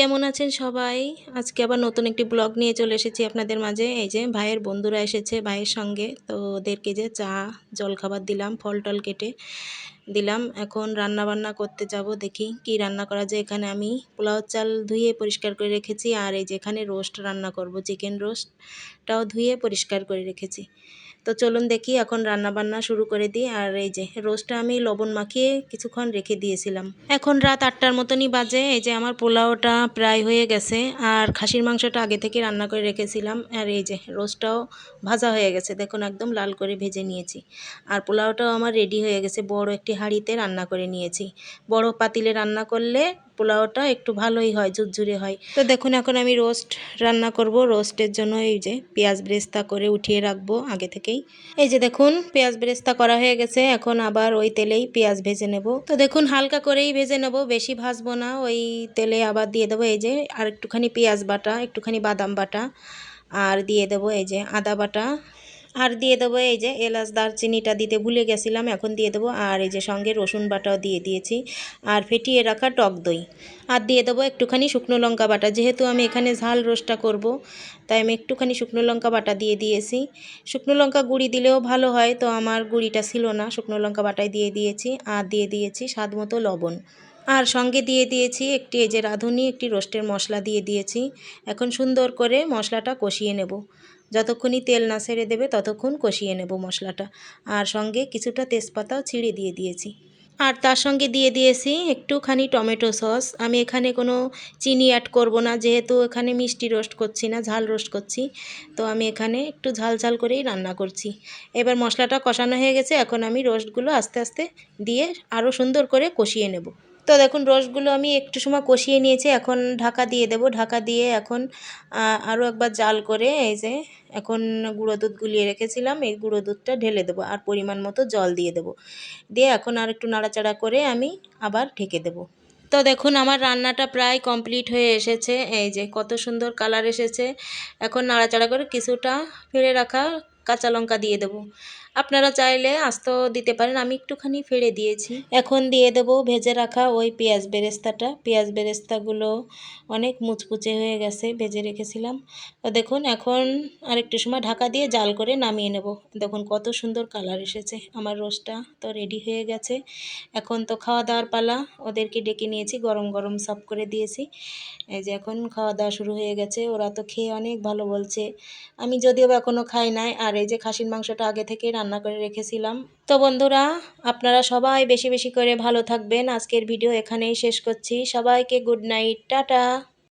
কেমন আছেন সবাই? আজকে আবার নতুন একটি ব্লগ নিয়ে চলে এসেছি আপনাদের মাঝে। এই যে ভাইয়ের বন্ধুরা এসেছে ভাইয়ের সঙ্গে। তো ওদেরকে যে চা জল খাবার দিলাম ফল টল কেটে। দিলাম। এখন রান্না বান্না করতে যাব, দেখি কি রান্না করা যায়। এখানে আমি পোলাও চাল ধুয়ে পরিষ্কার করে রেখেছি, আর এই যে এখানে রোস্ট রান্না করব, চিকেন রোস্টটাও ধুয়ে পরিষ্কার করে রেখেছি। তো চলুন দেখি এখন রান্না বান্না শুরু করে দিই, আর এই যে রোস্টটা আমি লবণ মাখিয়ে কিছুক্ষণ রেখে দিয়েছিলাম। এখন রাত আটটার মতনই বাজে, এই যে আমার পোলাওটা প্রায় হয়ে গেছে, আর খাসির মাংসটা আগে থেকে রান্না করে রেখেছিলাম, আর এই যে রোস্টটাও ভাজা হয়ে গেছে, দেখুন একদম লাল করে ভেজে নিয়েছি। আর পোলাওটাও আমার রেডি হয়ে গেছে, বড় একটি হাঁড়িতে রান্না করে নিয়েছি। বড় পাতিলে রান্না করলে পোলাওটা একটু ভালোই হয়, ঝুরঝুরে হয়। তো দেখুন, এখন আমি রোস্ট রান্না করব। রোস্টের জন্য এই যে পেঁয়াজ ব্রেস্তা করে উঠিয়ে রাখব আগে থেকেই। এই যে দেখুন, পেঁয়াজ ব্রেস্তা করা হয়ে গেছে। এখন আবার ওই তেলেই পেঁয়াজ ভেজে নেব। তো দেখুন, হালকা করেই ভেজে নেব, বেশি ভাজবো না। ওই তেলে আবার দিয়ে দেবো এই যে আর একটুখানি পেঁয়াজ বাটা, একটুখানি বাদাম বাটা। আর দিয়ে দেবো এই যে আদা বাটা। আর দিয়ে দেবো এই যে এলাচ দারচিনিটা দিতে ভুলে গেছিলাম, এখন দিয়ে দেবো। আর এই যে সঙ্গে রসুন বাটাও দিয়ে দিয়েছি। আর ফেটিয়ে রাখা টক দই। আর দিয়ে দেবো একটুখানি শুকনো লঙ্কা বাটা। যেহেতু আমি এখানে ঝাল রোস্টটা করব, তাই আমি একটুখানি শুকনো লঙ্কা বাটা দিয়ে দিয়েছি। শুকনো লঙ্কা গুঁড়ি দিলেও ভালো হয়, তো আমার গুঁড়িটা ছিল না, শুকনো লঙ্কা বাটায় দিয়ে দিয়েছি। আর দিয়ে দিয়েছি স্বাদ মতো লবণ। আর সঙ্গে দিয়ে দিয়েছি একটি, এই যে রাঁধুনি, একটি রোস্টের মশলা দিয়ে দিয়েছি। এখন সুন্দর করে মশলাটা কষিয়ে নেব। যতক্ষণই তেল না ছেড়ে দেবে, ততক্ষণ কষিয়ে নেব মশলাটা। আর সঙ্গে কিছুটা তেজপাতাও ছিঁড়ে দিয়ে দিয়েছি। আর তার সঙ্গে দিয়ে দিয়েছি একটুখানি টমেটো সস। আমি এখানে কোনো চিনি অ্যাড করব না, যেহেতু এখানে মিষ্টি রোস্ট করছি না, ঝাল রোস্ট করছি। তো আমি এখানে একটু ঝাল ঝাল করেই রান্না করছি। এবার মশলাটা কষানো হয়ে গেছে, এখন আমি রোস্টগুলো আস্তে আস্তে দিয়ে আরও সুন্দর করে কষিয়ে নেব। তো দেখুন, রসগুলো আমি একটু সময় কষিয়ে নিয়েছি, এখন ঢাকা দিয়ে দেব। ঢাকা দিয়ে এখন আরও একবার জাল করে এই যে এখন গুঁড়ো দুধ গুলিয়ে রেখেছিলাম, এই গুঁড়ো দুধটা ঢেলে দেবো আর পরিমাণ মতো জল দিয়ে দেবো। দিয়ে এখন আর একটু নাড়াচাড়া করে আমি আবার ঢেকে দেবো। তো দেখুন, আমার রান্নাটা প্রায় কমপ্লিট হয়ে এসেছে। এই যে কত সুন্দর কালার এসেছে। এখন নাড়াচাড়া করে কিছুটা ফেলে রাখা কাঁচা লঙ্কা দিয়ে দেবো। আপনারা চাইলে আস্ত দিতে পারেন, আমি একটুখানি ফেড়ে দিয়েছি। এখন দিয়ে দেবো ভেজে রাখা ওই পেঁয়াজ বেরেস্তাটা। পেঁয়াজ বেরেস্তাগুলো অনেক মুচকুচে হয়ে গেছে, ভেজে রেখেছিলাম। তো দেখুন, এখন আরেকটু সময় ঢাকা দিয়ে জাল করে নামিয়ে নেব। দেখুন কত সুন্দর কালার এসেছে, আমার রোস্টটা তো রেডি হয়ে গেছে। এখন তো খাওয়া দাওয়ার পালা, ওদেরকে ডেকে নিয়েছি, গরম গরম সাফ করে দিয়েছি। এই যে এখন খাওয়া দাওয়া শুরু হয়ে গেছে, ওরা তো খেয়ে অনেক ভালো বলছে। আমি যদিও বা এখনও খাই নাই, আর এই যে খাসির মাংসটা আগে থেকে রান্না করে রেখেছিলাম। তো বন্ধুরা, আপনারা সবাই বেশি বেশি করে ভালো থাকবেন। আজকের ভিডিও এখানেই শেষ করছি। সবাইকে গুড নাইট টাটা।